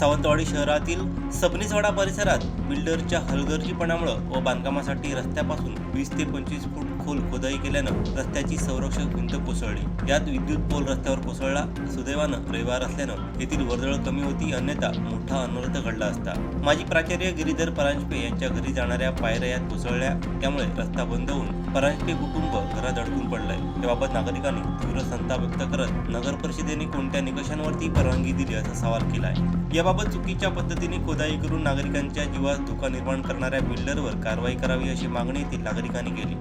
सावंतवाडी शहरातील सबनीसवाडा परिसरात बिल्डरच्या हलगर्जीपणामुळं व बांधकामासाठी रस्त्यापासून वीस ते पंचवीस फूट पूल खोदाई केल्यानं रस्त्याची संरक्षक भिंत कोसळली. यात विद्युत पोल रस्त्यावर कोसळला. सुदैवानं रविवार असल्यानं येथील वर्दळ कमी होती. अन्यथा मोठा अनर्थ घडला असता. माजी प्राचार्य गिरीधर परांजपे यांच्या घरी जाणाऱ्या पायऱ्या यात कोसळल्या. त्यामुळे रस्ता बंद होऊन परांजपे कुटुंब घरात अडकून पडलंय. याबाबत नागरिकांनी तीव्र संताप व्यक्त करत नगर परिषदेने कोणत्या निकषांवरती परवानगी दिली असा सवाल केलाय. याबाबत चुकीच्या पद्धतीने खोदाई करून नागरिकांच्या जीवास धोका निर्माण करणाऱ्या बिल्डरवर कारवाई करावी अशी मागणी येथील नागरिकांनी केली.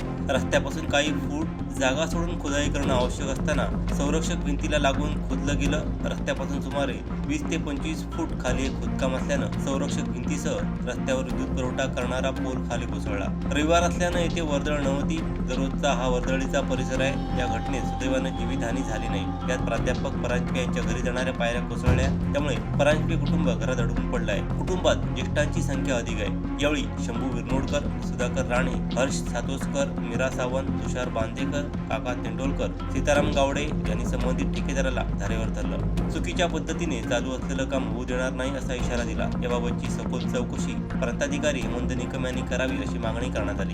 रस्त्यापासून काही फूट जागा सोडून खुदाई करणं आवश्यक असताना संरक्षक भिंतीला लागून खोदलं गेलं. रस्त्यापासून सुमारे वीस ते पंचवीस फूट खाली एक खोदकाम असल्यानं संरक्षक भिंतीसह रस्त्यावर विद्युत पुरवठा करणारा पोल खाली कोसळला. रविवार असल्यानं येथे वर्दळ नव्हती. दररोजचा हा वर्दळीचा परिसर आहे. या घटनेत सुदैवानं जीवितहानी झाली नाही. त्यात प्राध्यापक परांजपे यांच्या घरी जाणाऱ्या पायऱ्या कोसळल्या. त्यामुळे परांजपे कुटुंब घरात अडकून पडलं आहे कुटुंबात ज्येष्ठांची संख्या अधिक आहे. यावेळी शंभू विरनोडकर सुधाकर राणे हर्ष सातोसकर मिरास सावंत तुषार बांदेकर काका तेंडोलकर सीताराम गावडे यांनी संबंधित ठेकेदाराला धारेवर धरलं. चुकीच्या पद्धतीने चालू असलेलं काम होऊ देणार नाही असा इशारा दिला. याबाबतची सखोल चौकशी प्रांताधिकारी हेमंत निकम यांनी करावी अशी मागणी करण्यात आली.